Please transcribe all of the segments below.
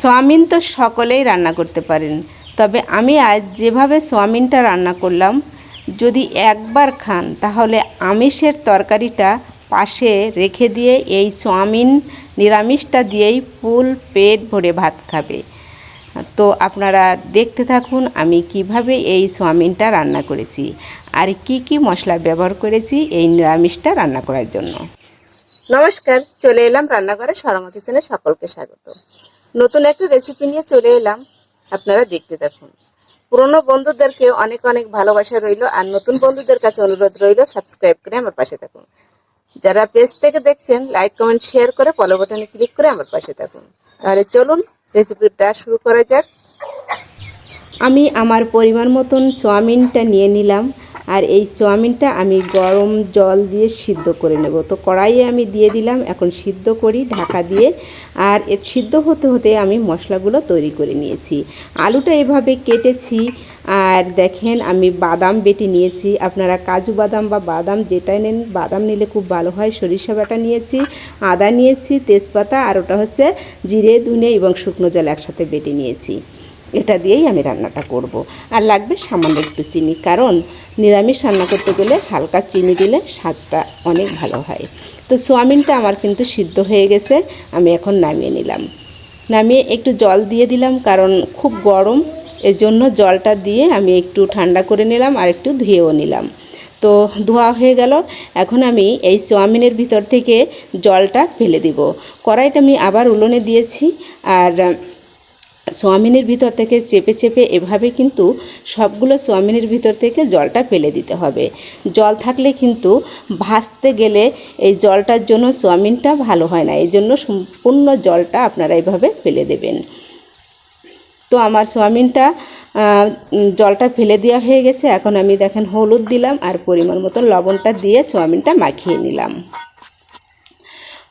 Chowmein তো সকলেই রান্না করতে পারেন। তবে আমি আজ যেভাবে চাউমিনটা রান্না করলাম, যদি একবার খান, তাহলে আমিষের তরকারিটা পাশে রেখে দিয়ে এই চাউমিন নিরামিষটা দিয়েই ফুল পেট ভরে ভাত খাবে। তো আপনারা দেখতে থাকুন আমি কীভাবে এই চাউমিনটা রান্না করেছি, আর কি কি মশলা ব্যবহার করেছি এই নিরামিষটা রান্না করার জন্য। নমস্কার, চলে এলাম রান্নাঘরে সরমা কিচেনে সকলকে স্বাগত। নতুন একটা রেসিপি নিয়ে চলে এলাম। আপনারা দেখতে দেখুন পুরনো বন্ধুদেরকে অনেক অনেক ভালোবাসা রইল, আর নতুন বন্ধুদের কাছে অনুরোধ রইল সাবস্ক্রাইব করে আমার পাশে থাকুন। যারা পেজ থেকে দেখছেন লাইক কমেন্ট শেয়ার করে ফলো বাটনে ক্লিক করে আমার পাশে থাকুন। তাহলে চলুন রেসিপিটা শুরু করা যাক। আমি আমার পরিমাণ মতন চাউমিনটা নিয়ে নিলাম। আর এই চাউমিনটা আমি গরম জল দিয়ে সিদ্ধ করে নেব। তো কড়াইয়ে আমি দিয়ে দিলাম, এখন সিদ্ধ করি ঢাকা দিয়ে। আর এর সিদ্ধ হতে হতে আমি মশলাগুলো তৈরি করে নিয়েছি। আলুটা এভাবে কেটেছি, আর দেখেন আমি বাদাম বেটে নিয়েছি। আপনারা কাজু বাদাম বা বাদাম যেটাই নেন, বাদাম নিলে খুব ভালো হয়। সরিষা বাটা নিয়েছি, আদা নিয়েছি, তেজপাতা আর ওটা হচ্ছে জিরে দুনে এবং শুকনো জল একসাথে বেটে নিয়েছি। এটা দিয়েই আমি রান্নাটা করব। আর লাগবে সামান্য একটু চিনি, কারণ নিরামিষ রান্না করতে গেলে হালকা চিনি দিলে স্বাদটা অনেক ভালো হয়। তো সোয়াবিনটা আমার কিন্তু সিদ্ধ হয়ে গেছে, আমি এখন নামিয়ে নিলাম। নামিয়ে একটু জল দিয়ে দিলাম, কারণ খুব গরম এর জন্য জলটা দিয়ে আমি একটু ঠান্ডা করে নিলাম আর একটু ধুয়েও নিলাম। তো ধোয়া হয়ে গেল, এখন আমি এই চাউমিনের ভিতর থেকে জলটা ফেলে দিব। কড়াইটা আমি আবার উলনে দিয়েছি, আর সোয়াবিনের ভিতর থেকে চেপে চেপে এভাবে কিন্তু সবগুলো সোয়াবিনের ভিতর থেকে জলটা ফেলে দিতে হবে। জল থাকলে কিন্তু ভাসতে গেলে এই জলটার জন্য সোয়াবিনটা ভালো হয় না। এই জন্য সম্পূর্ণ জলটা আপনারা এভাবে ফেলে দেবেন। তো আমার সোয়াবিনটা জলটা ফেলে দেওয়া হয়ে গেছে। এখন আমি দেখেন হলুদ দিলাম আর পরিমাণ মতো লবণটা দিয়ে সোয়াবিনটা মাখিয়ে নিলাম।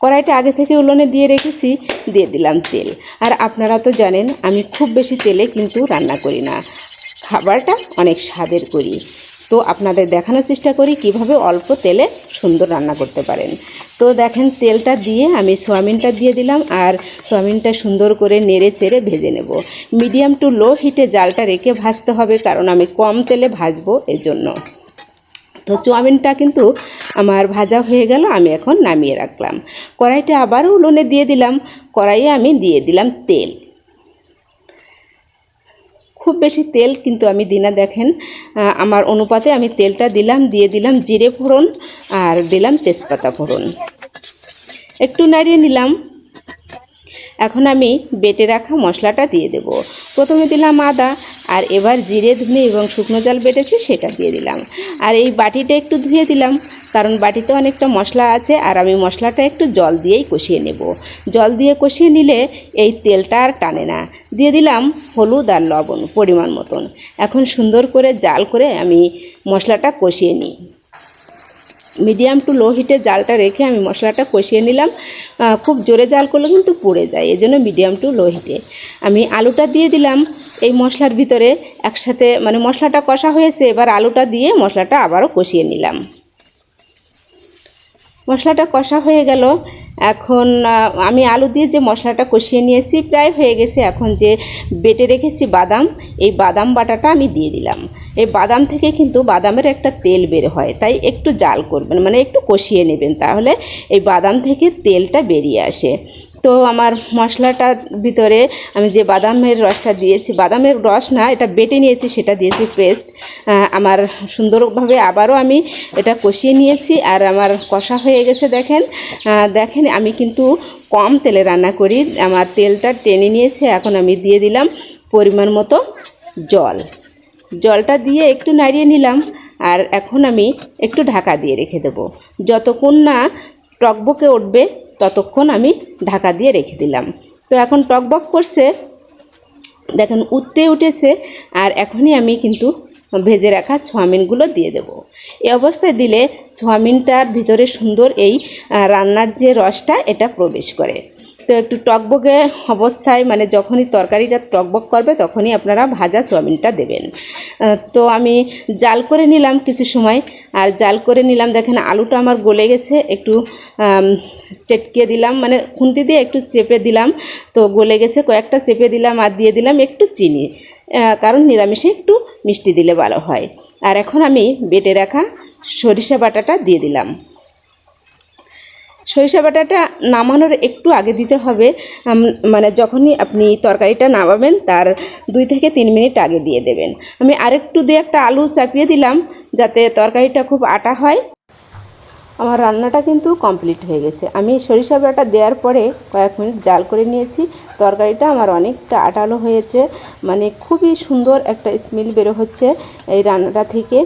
কড়াইটা আগে থেকে উলনে দিয়ে রেখেছি, দিয়ে দিলাম তেল। আর আপনারা তো জানেন, আমি খুব বেশি তেলে কিন্তু রান্না করি না। খাবারটা অনেক স্বাদের করি। তো আপনাদের দেখানোর চেষ্টা করি কীভাবে অল্প তেলে সুন্দর রান্না করতে পারেন। তো দেখেন, তেলটা দিয়ে আমি সোয়াবিনটা দিয়ে দিলাম আর সোয়াবিনটা সুন্দর করে নেড়ে চেড়ে ভেজে নেব। মিডিয়াম টু লো হিটে জালটা রেখে ভাজতে হবে, কারণ আমি কম তেলে ভাজবো এর জন্য তো চাউমিনটা কিন্তু আমার ভাজা হয়ে গেল, আমি এখন নামিয়ে রাখলাম। কড়াইটা আবারও উলনে দিয়ে দিলাম। কড়াইয়ে আমি দিয়ে দিলাম তেল। খুব বেশি তেল কিন্তু আমি দিনা দেখেন। আমার অনুপাতে আমি তেলটা দিলাম, দিয়ে দিলাম জিরে ফোড়ন আর দিলাম তেজপাতা ফোড়ন। একটু নাড়িয়ে নিলাম। এখন আমি বেটে রাখা মশলাটা দিয়ে দেব। প্রথমে দিলাম আদা আর এবার জিরে, ধুনে এবং শুকনো জল বেটেছি সেটা দিয়ে দিলাম। আর এই বাটিটা একটু ধুয়ে দিলাম। কারণ বাটিতে অনেকটা মশলা আছে আর আমি মশলাটা একটু জল দিয়েই কষিয়ে নেব। জল দিয়ে কষিয়ে নিলে এই তেলটা আর টানে না। দিয়ে দিলাম হলুদ আর লবণ পরিমাণ মতন। এখন সুন্দর করে জাল করে আমি মশলাটা কষিয়ে নিই। মিডিয়াম টু লো হিটে জালটা রেখে আমি মশলাটা কষিয়ে নিলাম। খুব জোরে জাল করলে কিন্তু পুড়ে যায় এই জন্য মিডিয়াম টু লো হিটে। আমি আলুটা দিয়ে দিলাম। এই মশলার ভিতরে একসাথে মানে মশলাটা কষা হয়েছে, এবার আলুটা দিয়ে মশলাটা আবারও কষিয়ে নিলাম। মশলাটা কষা হয়ে গেল। এখন আমি আলু দিয়ে যে মশলাটা কষিয়ে নিয়েছি, প্রায় হয়ে গেছে এখন যে বেটে রেখেছি বাদাম, এই বাদাম বাটাটা আমি দিয়ে দিলাম। এই বাদাম থেকে কিন্তু বাদামের একটা তেল বের হয়, তাই একটু জাল করবেন মানে একটু কষিয়ে নেবেন, তাহলে এই বাদাম থেকে তেলটা বেরিয়ে আসে। তো আমার মশলাটার ভিতরে আমি যে বাদামের রসটা দিয়েছি, বাদামের রস না, এটা বেটে নিয়েছি, সেটা দিয়েছি পেস্ট। আমার সুন্দরভাবে আবারও আমি এটা কষিয়ে নিয়েছি আর আমার কষা হয়ে গেছে দেখেন। দেখেন আমি কিন্তু কম তেলে রান্না করি, আমার তেলটা টেনে নিয়েছে, এখন আমি দিয়ে দিলাম পরিমাণ মতো জল। জলটা দিয়ে একটু নাড়িয়ে নিলাম আর এখন আমি একটু ঢাকা দিয়ে রেখে দেবো। যতক্ষণ না টকবকে উঠবে ততক্ষণ আমি ঢাকা দিয়ে রেখে দিলাম। তো এখন টকবক করছে, দেখেন উঠতে উঠেছে, আর এখনই আমি কিন্তু ভেজে রাখা সোয়াবিনগুলো দিয়ে দেব। এই অবস্থায় দিলে সোয়াবিনটার ভিতরে সুন্দর এই রান্নার যে রসটা, এটা প্রবেশ করে। তো একটু টকবকে অবস্থায় মানে যখনই তরকারিটা টকবক করবে, তখনই আপনারা ভাজা সোয়াবিনটা দেবেন। তো আমি জাল করে নিলাম কিছু সময়, আর জাল করে নিলাম, দেখেন আলুটা আমার গলে গেছে, একটু চেটকে দিলাম মানে খুন্তি দিয়ে একটু চেপে দিলাম। তো গলে গেছে, কয়েকটা চেপে দিলাম আর দিয়ে দিলাম একটু চিনি। কারণ নিরামিষে একটু মিষ্টি দিলে ভালো হয়। আর এখন আমি বেটে রাখা সরিষা বাটাটা দিয়ে দিলাম। সরিষা বাটাটা নামানোর একটু আগে দিতে হবে। মানে যখনই আপনি তরকারিটা নামাবেন, তার দুই থেকে তিন মিনিট আগে দিয়ে দেবেন। আমি আরেকটু দিয়ে একটা আলু চাপিয়ে দিলাম, যাতে তরকারিটা খুব আটা হয়। আমার রান্নাটা কিন্তু কমপ্লিট হয়ে গেছে। আমি সরিষা বাটা দেওয়ার পরে কয়েক মিনিট জাল করে নিয়েছি। তরকারিটা আমার অনেকটা আটালো হয়েছে। মানে খুবই সুন্দর একটা স্মেল বেরো হচ্ছে এই রান্নাটা থেকে।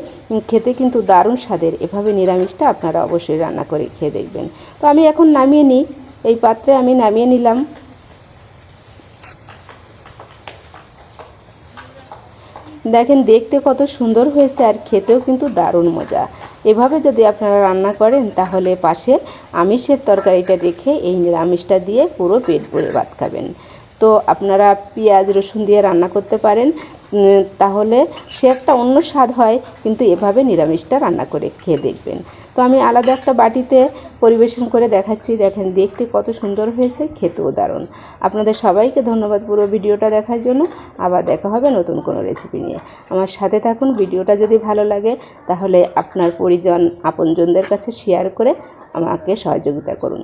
খেতে কিন্তু দারুণ স্বাদের। এভাবে নিরামিষটা আপনারা অবশ্যই রান্না করে খেয়ে দেখবেন। তো আমি এখন নামিয়ে নিই। এই পাত্রে আমি নামিয়ে নিলাম। দেখেন, দেখতে কত সুন্দর হয়েছে আর খেতেও কিন্তু দারুণ মজা। এভাবে যদি আপনারা রান্না করেন, তাহলে পাশে আমিষের তরকারিটা রেখে এই নিরামিষটা দিয়ে পুরো পেট ভরে ভাত খাবেন। তো আপনারা পেঁয়াজ, রসুন দিয়ে রান্না করতে পারেন। তাহলে সে একটা অন্য স্বাদ হয়, কিন্তু এভাবে নিরামিষটা রান্না করে খেয়ে দেখবেন। তো আমি আলাদা একটা বাটিতে পরিবেশন করে দেখাচ্ছি। দেখেন, দেখতে কত সুন্দর হয়েছে, খেতেও দারুণ। আপনাদের সবাইকে ধন্যবাদ পুরো ভিডিওটা দেখার জন্য। আবার দেখা হবে নতুন কোনো রেসিপি নিয়ে। আমার সাথে থাকুন, ভিডিওটা যদি ভালো লাগে, তাহলে আপনার পরিজন, আপনজনদের কাছে শেয়ার করে আমাকে সহযোগিতা করুন।